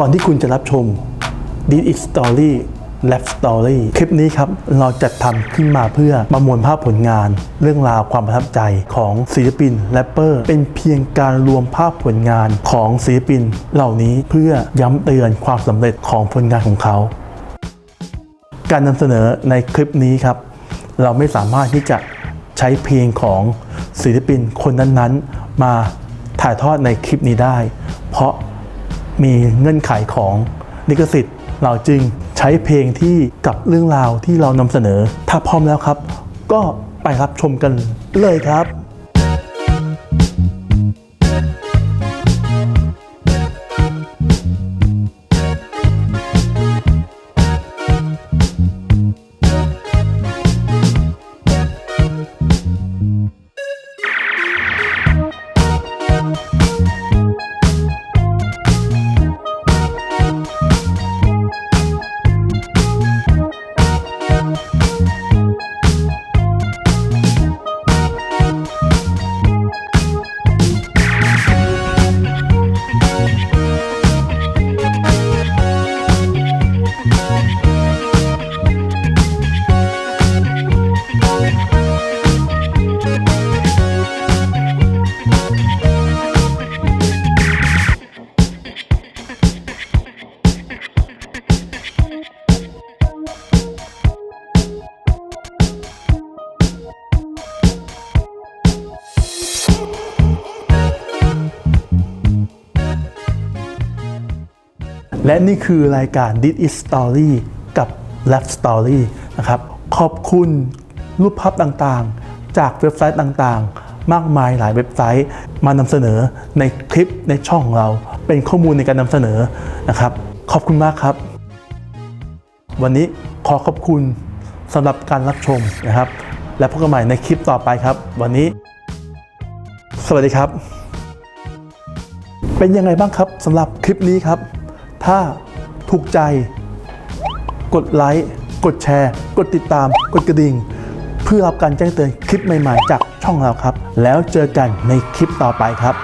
ก่อนที่คุณจะรับชม This is Story Lab Story คลิปนี้ครับ เราจัดทำขึ้นมาเพื่อประมวลภาพผลงาน เรื่องราวความประทับใจของศิลปินแรปเปอร์ เป็นเพียงการรวมภาพผลงานของศิลปิน เหล่านี้เพื่อย้ำเตือนความสำเร็จของผลงานของเขา การนำเสนอในคลิปนี้ครับ เราไม่สามารถที่จะใช้เพลงของศิลปินคนนั้นๆ มาถ่ายทอดในคลิปนี้ได้ เพราะ มีเงื่อนไขของลิขสิทธิ์ เราจึงใช้เพลงที่กับเรื่องราวที่เรานำเสนอ ถ้าพร้อมแล้วครับ ก็ไปรับชมกันเลยครับ และนี่คือรายการ This is Story กับ Lab Story นะครับ ขอบคุณรูปภาพต่างๆ จากเว็บไซต์ต่างๆ มากมายหลายเว็บไซต์มานำเสนอในคลิปในช่องของเรา เป็นข้อมูลในการนำเสนอนะครับ ขอบคุณมากครับ วันนี้ขอขอบคุณสำหรับการรับชมนะครับ และพบกันใหม่ในคลิปต่อไปครับ วันนี้ สวัสดีครับ เป็นยังไงบ้างครับสำหรับคลิปนี้ครับ ถ้าถูกใจ กดไลค์กดแชร์ กดติดตาม กดกระดิ่ง เพื่อรับการแจ้งเตือนคลิปใหม่ๆ จากช่องเราครับ แล้วเจอกันในคลิปต่อไปครับ